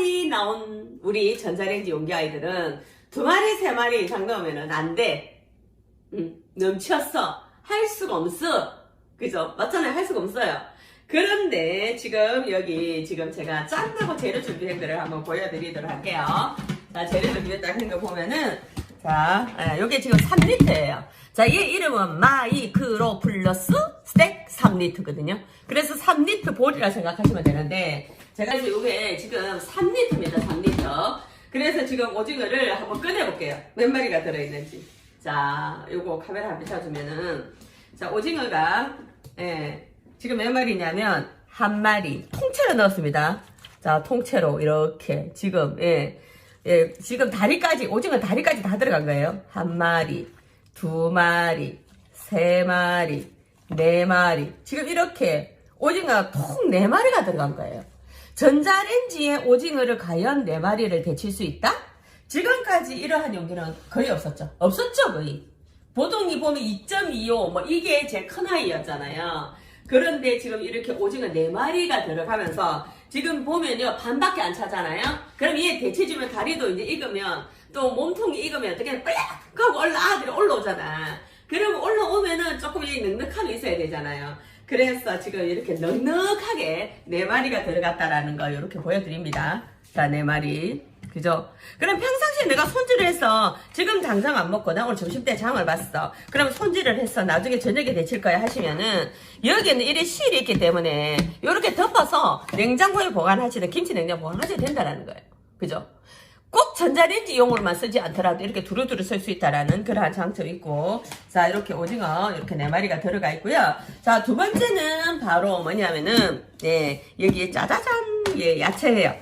지금까지 나온 우리 전자레인지 용기 아이들은 두 마리, 세 마리 이상 넣으면 안 돼. 음, 넘쳤어. 할 수가 없어. 그죠? 맞잖아요. 할 수가 없어요. 그런데 지금 여기 지금 제가 짠다고 재료 준비한 거를 한번 보여드리도록 할게요. 자, 재료 준비했다는 거 보면은 자, 예, 요게 지금 3리터예요. 자, 얘 이름은 마이크로 플러스 스택 3리터거든요. 그래서 3리터 볼이라 생각하시면 되는데 제가 이제 요게 지금 3리터입니다. 3리터. 그래서 지금 오징어를 한번 꺼내볼게요. 몇 마리가 들어있는지. 자, 요거 카메라 한번 비춰주면은 자, 오징어가 예, 지금 몇 마리냐면 한 마리 통째로 넣었습니다. 자, 통째로 이렇게 지금 예, 예, 지금 다리까지 오징어 다리까지 다 들어간 거예요. 한 마리, 두 마리, 세 마리, 네 마리. 지금 이렇게 오징어 통 네 마리가 들어간 거예요. 전자레인지에 오징어를 과연 네 마리를 데칠 수 있다? 지금까지 이러한 용기는 거의 없었죠. 없었죠, 거의. 보통 이 보면 2.25, 뭐 이게 제일 큰 아이였잖아요. 그런데 지금 이렇게 오징어 4마리가 들어가면서 지금 보면요, 반밖에 안 차잖아요? 그럼 얘 데쳐주면 다리도 이제 익으면 또 몸통이 익으면 어떻게 빨리 하고 올라, 아들이 올라오잖아. 그러면 올라오면은 조금 이 넉넉함이 있어야 되잖아요. 그래서 지금 이렇게 넉넉하게 4마리가 들어갔다라는 거 이렇게 보여드립니다. 자, 4마리. 그죠? 그럼 평상시에 내가 손질을 해서 지금 당장 안 먹고 나 오늘 점심 때 장을 봤어. 그럼 손질을 해서 나중에 저녁에 데칠 거야 하시면은 여기에는 이래 실이 있기 때문에 이렇게 덮어서 냉장고에 보관하시든 김치 냉장고 보관하셔도 된다라는 거예요. 그죠? 꼭 전자레인지용으로만 쓰지 않더라도 이렇게 두루두루 쓸 수 있다라는 그러한 장점이 있고 자 이렇게 오징어 이렇게 네 마리가 들어가 있고요 자 두 번째는 바로 뭐냐면은 예 여기에 짜자잔 예 야채예요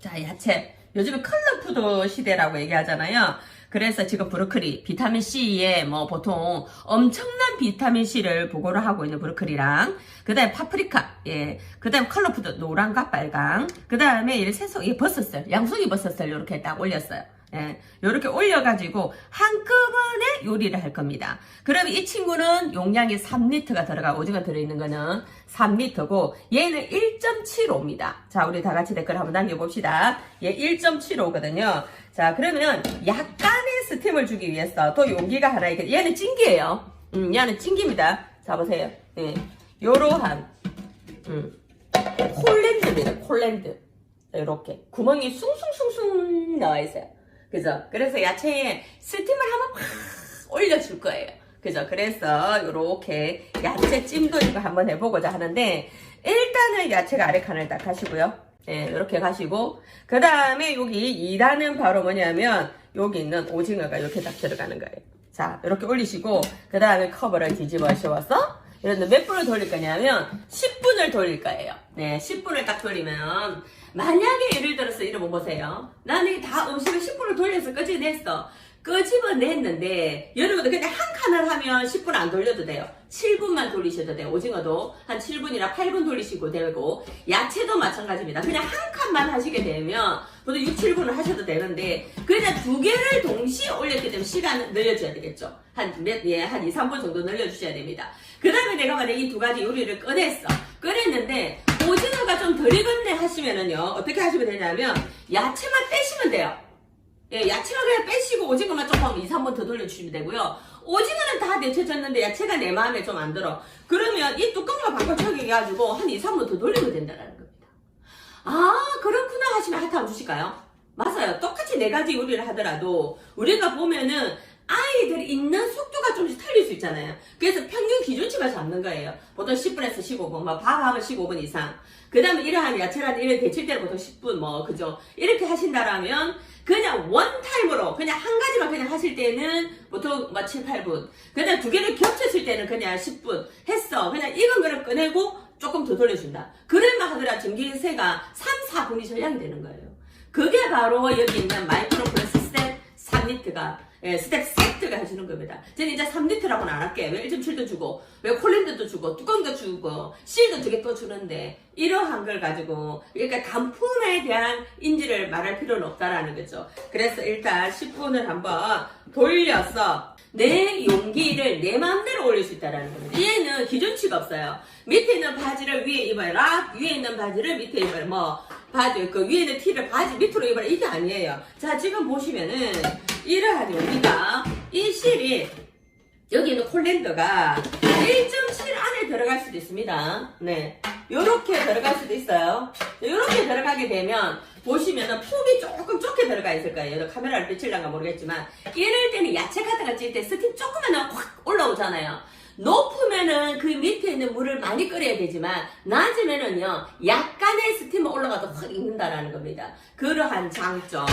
자, 야채. 요즘에 컬러푸드 시대라고 얘기하잖아요. 그래서 지금 브로콜리, 비타민C에 뭐 보통 엄청난 비타민C를 보고를 하고 있는 브로콜리랑, 그 다음에 파프리카, 예. 그 다음에 컬러푸드, 노란과 빨강. 그 다음에 이 새송, 이 버섯을, 양송이 버섯을 이렇게 딱 올렸어요. 예, 요렇게 올려가지고 한꺼번에 요리를 할 겁니다. 그럼 이 친구는 용량이 3리터가 들어가 오징어 들어있는 거는 3리터고 얘는 1.75입니다. 자, 우리 다 같이 댓글 한번 남겨봅시다. 얘 1.75거든요. 자, 그러면 약간의 스팀을 주기 위해서 또 용기가 하나 있거든요. 얘는 찐기예요. 음, 얘는 찐기입니다. 자, 보세요. 예, 요러한 음, 콜랜드입니다. 콜랜드. 이렇게 구멍이 숭숭숭숭 나와 있어요. 그죠? 그래서 야채에 스팀을 한번 확 올려줄 거예요. 그죠? 그래서 이렇게 야채 찜도 이거 한번 해보고자 하는데 일단은 야채가 아래 칸을 딱 하시고요. 예, 이렇게 가시고 그 다음에 여기 2단은 바로 뭐냐면 여기 있는 오징어가 이렇게 딱 들어가는 거예요. 자, 이렇게 올리시고 그 다음에 커버를 뒤집어 씌워서 이런데 몇 분을 돌릴 거냐면 10분을 돌릴 거예요. 네, 10분을 딱 돌리면 만약에 예를 들어서 이러면 보세요. 나는 다 음식을 10분을 돌려서 끄집어냈어. 끄집어냈는데 여러분들 그냥 한 칸을 하면 10분 안 돌려도 돼요. 7분만 돌리셔도 돼요. 오징어도 한 7분이나 8분 돌리시고 되고 야채도 마찬가지입니다. 그냥 한 칸만 하시게 되면 보통 6, 7분을 하셔도 되는데 그냥 두 개를 동시에 올렸기 때문에 시간을 늘려줘야 되겠죠. 한 몇, 예, 한 2, 3분 정도 늘려주셔야 됩니다. 그 다음에 내가 만약 이두 가지 요리를 꺼냈어. 꺼냈는데 오징어가 좀 덜 익었네 하시면은요 어떻게 하시면 되냐면 야채만 빼시면 돼요. 예, 야채만 그냥 빼시고 오징어만 조금 2, 3번 더 돌려주시면 되고요. 오징어는 다 데쳐졌는데 야채가 내 마음에 좀 안 들어. 그러면 이 뚜껑만 바꿔 척해가지고 한 2, 3번 더 돌리면 된다는 겁니다. 아, 그렇구나 하시면 하트 한번 주실까요? 맞아요. 똑같이 네 가지 요리를 하더라도 우리가 보면은 아이들이 있는 속도가 좀씩 틀릴 수 있잖아요. 그래서 평균 기준치만 잡는 거예요. 보통 10분에서 15분, 뭐 밥하면 15분 이상. 그 다음에 이러한 야채라든 이런 데칠 때는 보통 10분, 뭐, 그죠? 이렇게 하신다라면 그냥 원타임으로 그냥 한 가지만 그냥 하실 때는 보통 뭐 7, 8분. 그 다음 두 개를 겹쳤을 때는 그냥 10분 했어. 그냥 익은 거를 꺼내고 조금 더 돌려준다. 그러면 하더라 전기세가 3, 4분이 절약이 되는 거예요. 그게 바로 여기 있는 마이크로 스텝 3리트가 예, 스텝 세트가 해주는 겁니다. 저는 이제 3리트라고는 안 할게. 왜 1.7도 주고, 왜 콜린드도 주고, 뚜껑도 주고, 실도 두 개 또 주는데, 이러한 걸 가지고, 그러니까 단품에 대한 인지를 말할 필요는 없다라는 거죠. 그래서 일단 10분을 한번 돌려서, 내 용기를 내 마음대로 올릴 수 있다라는 겁니다. 얘는 기준치가 없어요. 밑에 있는 바지를 위에 입어라, 위에 있는 바지를 밑에 입어라. 뭐, 바지 그 위에는 티를 바지 밑으로 입어라 이게 아니에요. 자 지금 보시면은 이러하니 우리가 이 실이 여기 있는 콜랜더가 1.7 안에 들어갈 수도 있습니다. 네. 요렇게 들어갈 수도 있어요. 요렇게 들어가게 되면 보시면은 폭이 조금 좁게 들어가 있을 거예요. 카메라를 비칠란가 모르겠지만 이럴 때는 야채 같은 거 찔 때 스팀 조금만 확 올라오잖아요. 높 으면은 그 밑에 있는 물을 많이 끓여야 되지만 낮으면은요 약간의 스팀만 올라가도 확 익는다라는 겁니다. 그러한 장점.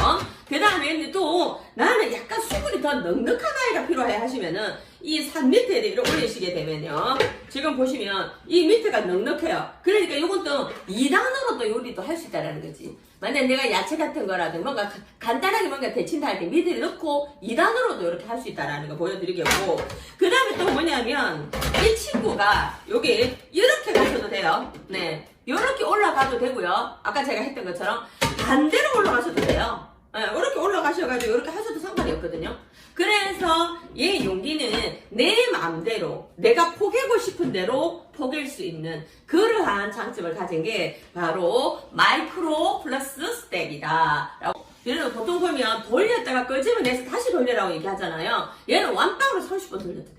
그 다음에 또 나는 약간 수분이 더 넉넉한 아이가 필요해 하시면은 이 산 밑에 이렇게 올리시게 되면요. 지금 보시면 이 밑에가 넉넉해요. 그러니까 이건 또 2단으로도 요리도 할 수 있다라는 거지. 만약 내가 야채 같은 거라든 뭔가 가- 간단하게 뭔가 데친다 할 때 밑에 넣고 2단으로도 이렇게 할 수 있다라는 거 보여드리겠고 그 다음에 또 뭐냐면 이 친구가 여기 이렇게 가셔도 돼요. 네. 이렇게 올라가도 되고요. 아까 제가 했던 것처럼 반대로 올라가셔도 돼요. 네, 이렇게 올라가셔가지고 이렇게 하셔도 상관이 없거든요. 그래서 얘 용기는 내 마음대로 내가 포개고 싶은 대로 포갤 수 있는 그러한 장점을 가진 게 바로 마이크로 플러스 스텝이다. 라고 보통 보면 돌렸다가 끄집어내서 다시 돌려라고 얘기하잖아요. 얘는 완빵으로 30번 돌려도 돼.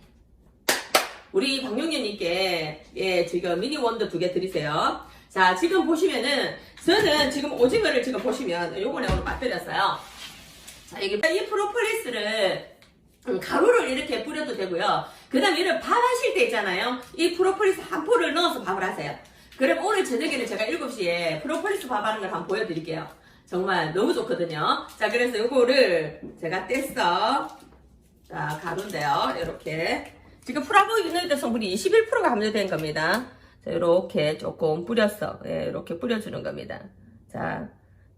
우리 박용현님께 예 지금 미니 원더 두 개 드리세요. 자 지금 보시면은 저는 지금 오징어를 지금 보시면 요번에 오늘 맛들였어요. 자 여기 이 프로폴리스를 음, 가루를 이렇게 뿌려도 되고요. 그 다음에 이런 밥 하실 때 있잖아요. 이 프로폴리스 한 포를 넣어서 밥을 하세요. 그럼 오늘 저녁에는 제가 7시에 프로폴리스 밥 하는 걸 한번 보여드릴게요. 정말 너무 좋거든요. 자, 그래서 요거를 제가 뗐어. 자, 가루인데요. 이렇게. 지금 프라보이드 성분이 21%가 함유된 겁니다. 자, 이렇게 조금 뿌렸어. 예, 이렇게 뿌려주는 겁니다. 자,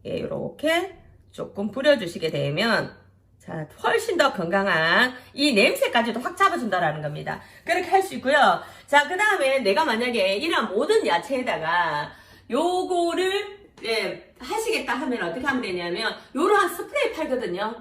예, 이렇게 조금 뿌려주시게 되면 자, 훨씬 더 건강한 이 냄새까지도 확 잡아준다라는 겁니다. 그렇게 할 수 있고요. 자, 그 다음에 내가 만약에 이런 모든 야채에다가 요거를 예, 하시겠다 하면 어떻게 하면 되냐면 요러한 스프레이 팔거든요.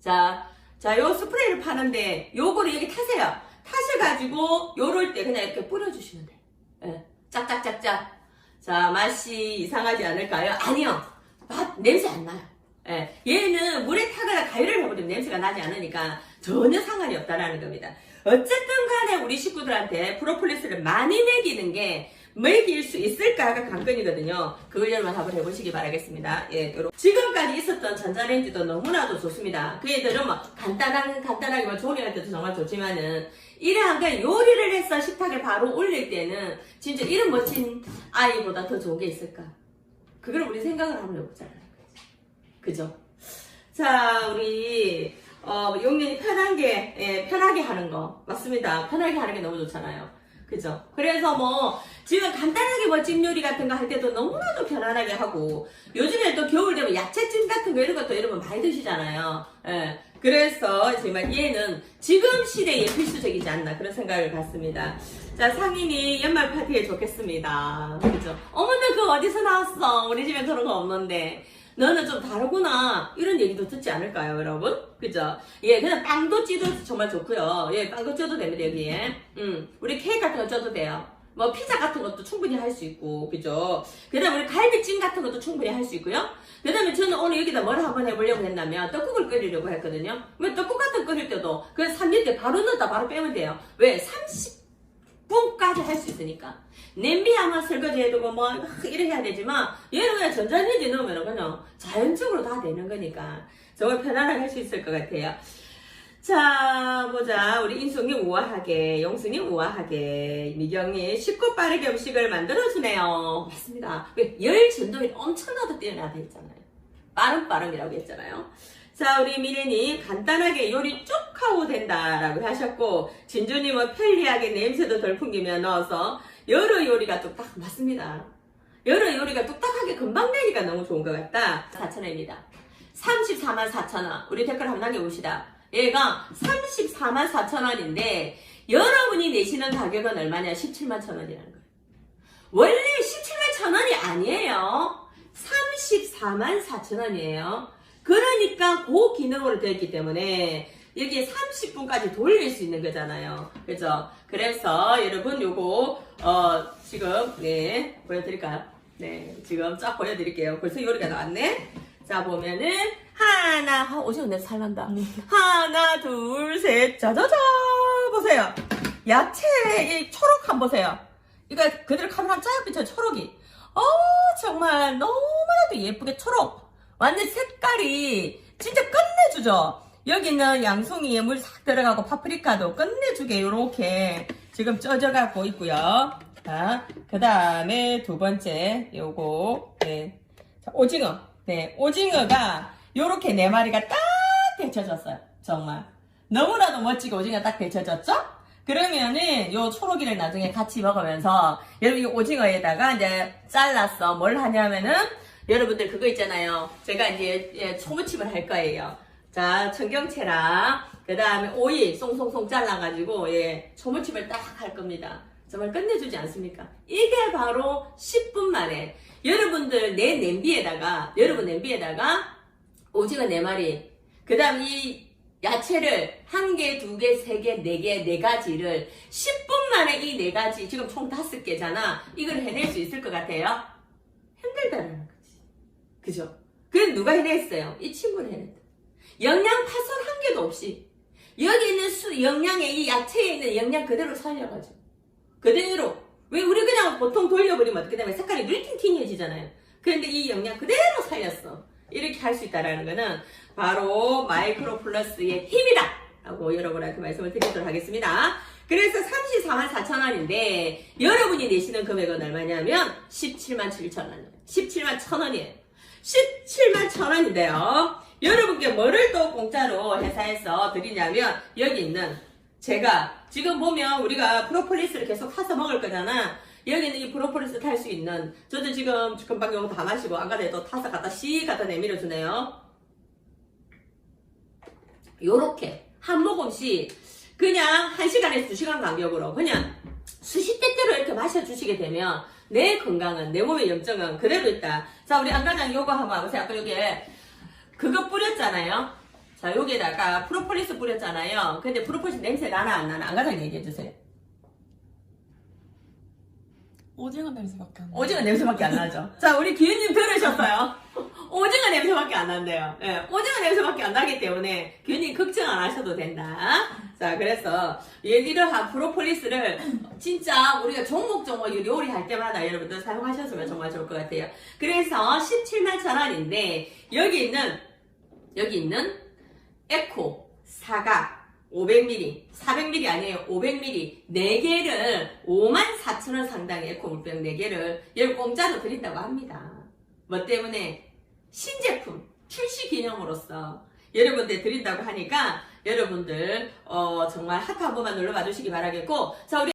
자, 자, 요 스프레이를 파는데 요거를 여기 타세요. 타셔가지고 요럴 때 그냥 이렇게 뿌려주시면 돼요. 예, 짝짝짝짝. 자, 맛이 이상하지 않을까요? 아니요. 맛, 냄새 안 나요. 예, 얘는 물에 타거나 가열을 해버리면 냄새가 나지 않으니까 전혀 상관이 없다라는 겁니다. 어쨌든 간에 우리 식구들한테 프로폴리스를 많이 먹이는 게 먹일 수 있을까가 관건이거든요. 그걸 여러분 한번 해보시기 바라겠습니다. 예, 요렇게. 지금까지 있었던 전자레인지도 너무나도 좋습니다. 그 애들은 뭐 간단한, 간단하게 뭐 조리할 때도 정말 좋지만은 이러한 게 요리를 해서 식탁에 바로 올릴 때는 진짜 이런 멋진 아이보다 더 좋은 게 있을까? 그걸 우리 생각을 한번 해보자고요. 그죠? 자, 우리, 어, 용년이 편한 게, 예, 편하게 하는 거. 맞습니다. 편하게 하는 게 너무 좋잖아요. 그죠? 그래서 뭐, 지금 간단하게 뭐 찜 요리 같은 거 할 때도 너무나도 편안하게 하고, 요즘에 또 겨울 되면 야채찜 같은 거 이런 것도 여러분 많이 드시잖아요. 예. 그래서 정말 얘는 지금 시대에 필수적이지 않나 그런 생각을 갖습니다. 자, 상인이 연말 파티에 좋겠습니다. 그죠? 어머나, 그거 어디서 나왔어? 우리 집에 그런 거 없는데. 너는 좀 다르구나. 이런 얘기도 듣지 않을까요, 여러분? 그죠? 예, 그냥 빵도 찌도 정말 좋고요. 예, 빵도 쪄도 됩니다, 여기에. 음, 우리 케이크 같은 거 쪄도 돼요. 뭐, 피자 같은 것도 충분히 할 수 있고, 그죠? 그 다음에 우리 갈비찜 같은 것도 충분히 할 수 있고요. 그 다음에 저는 오늘 여기다 뭘 한번 해보려고 했냐면, 떡국을 끓이려고 했거든요. 왜 떡국 같은 거 끓일 때도, 그 3리터 바로 넣었다 바로 빼면 돼요. 왜? 30분까지 할 수 있으니까. 냄비 아마 설거지 해두고 뭐 이렇게 해야 되지만 얘는 그냥 전자레인지 넣으면 그냥 자연적으로 다 되는 거니까 정말 편안하게 할 수 있을 것 같아요. 자 보자 우리 인숙이 우아하게 영숙님 우아하게 미경이 쉽고 빠르게 음식을 만들어주네요. 맞습니다. 왜? 열 전도율 엄청나게 뛰어나다 했잖아요. 빠른 빠름이라고 했잖아요. 자, 우리 미래님 간단하게 요리 쭉 하고 된다 라고 하셨고 진주님은 편리하게 냄새도 덜 풍기며 넣어서 여러 요리가 뚝딱 맞습니다. 여러 요리가 뚝딱하게 금방 되니까 너무 좋은 것 같다. 4천원입니다. 34만 4천원. 우리 댓글 한번 남겨봅시다. 얘가 34만 4천 원인데 여러분이 내시는 가격은 얼마냐? 17만 천 원이라는 거예요. 원래 17만 천 원이 아니에요. 34만 4천 원이에요. 그러니까 그 기능으로 되어 있기 때문에 여기에 30분까지 돌릴 수 있는 거잖아요. 그죠? 그래서 여러분 요거 어 지금 네 보여드릴까요? 네, 지금 쫙 보여드릴게요. 벌써 요리가 나왔네. 자, 보면은, 하나, 아, 오징어 내 살난다. 하나, 둘, 셋, 짜자자! 보세요. 야채, 이 초록 한 보세요. 이거 그대로 카메라 쫙 비춰, 초록이. 어, 정말 너무나도 예쁘게 초록. 완전 색깔이 진짜 끝내주죠? 여기는 양송이에 물 싹 들어가고 파프리카도 끝내주게 요렇게 지금 쪄져가고 있고요. 자, 그 다음에 두 번째 요거 네. 자, 오징어. 네, 오징어가 요렇게 네 마리가 딱 데쳐졌어요. 정말. 너무나도 멋지게 오징어 딱 데쳐졌죠? 그러면은 요 초록이를 나중에 같이 먹으면서 여러분 이 오징어에다가 이제 잘랐어. 뭘 하냐면은 여러분들 그거 있잖아요. 제가 이제 예, 초무침을 할 거예요. 자, 청경채랑 그 다음에 오이 송송송 잘라가지고 예, 초무침을 딱 할 겁니다. 정말 끝내주지 않습니까? 이게 바로 10분 만에 여러분들 내 냄비에다가 여러분 냄비에다가 오징어 4마리 그 다음 이 야채를 한 개, 두 개, 세 개, 네 개, 네 가지를 10분 만에 이 네 가지 지금 총 다섯 개잖아 이걸 해낼 수 있을 것 같아요? 힘들다라는 거지 그죠? 그럼 누가 해냈어요? 이 친구는 해냈다 영양 파손 한 개도 없이 여기 있는 수, 영양에 이 야채에 있는 영양 그대로 살려가지고 그대로 왜 우리 그냥 보통 돌려버리면 어떻게 되면 색깔이 물팅팅해지잖아요. 그런데 이 영양 그대로 살렸어. 이렇게 할 수 있다라는 거는 바로 마이크로 플러스의 힘이다. 라고 여러분한테 말씀을 드리도록 하겠습니다. 그래서 34만 4천 원인데 여러분이 내시는 금액은 얼마냐면 17만 7천 원. 17만 1천 원이에요. 17만 1천 원인데요. 여러분께 뭐를 또 공짜로 회사에서 드리냐면 여기 있는 제가 지금 보면 우리가 프로폴리스를 계속 타서 먹을 거잖아. 여기는 이 프로폴리스 탈 수 있는 저도 지금 금방 이거 다 마시고 안또 타서 갖다 씩 갖다 내밀어 주네요. 요렇게 한 모금씩 그냥 한 시간에서 두 시간 간격으로 그냥 수십 대대로 이렇게 마셔주시게 되면 내 건강은 내 몸의 염증은 그대로 있다. 자 우리 안과장 요거 한번 와보세요. 아까 여기에 그거 뿌렸잖아요. 자, 여기에다가 프로폴리스 뿌렸잖아요. 근데 프로폴리스 냄새 나나 안 나나? 안과장 얘기해주세요. 오징어 냄새밖에 안 나. 오징어 냄새밖에 안 나죠? 자, 우리 기현님 들으셨어요? 오징어 냄새밖에 안 난대요. 예, 오징어 냄새밖에 안 나기 때문에 기현님 걱정 안 하셔도 된다. 자, 그래서 이러한 프로폴리스를 진짜 우리가 종목 종목 요리할 때마다 여러분들 사용하셨으면 정말 좋을 것 같아요. 그래서 17만 천 원인데 여기 있는 여기 있는 에코 사각 500ml, 400ml 아니에요. 500ml 4개를 54,000원 상당의 에코 물병 4개를 여러분 공짜로 드린다고 합니다. 뭐 때문에 신제품 출시 기념으로서 여러분들 드린다고 하니까 여러분들 어, 정말 하트 한 번만 눌러봐 주시기 바라겠고 자 우리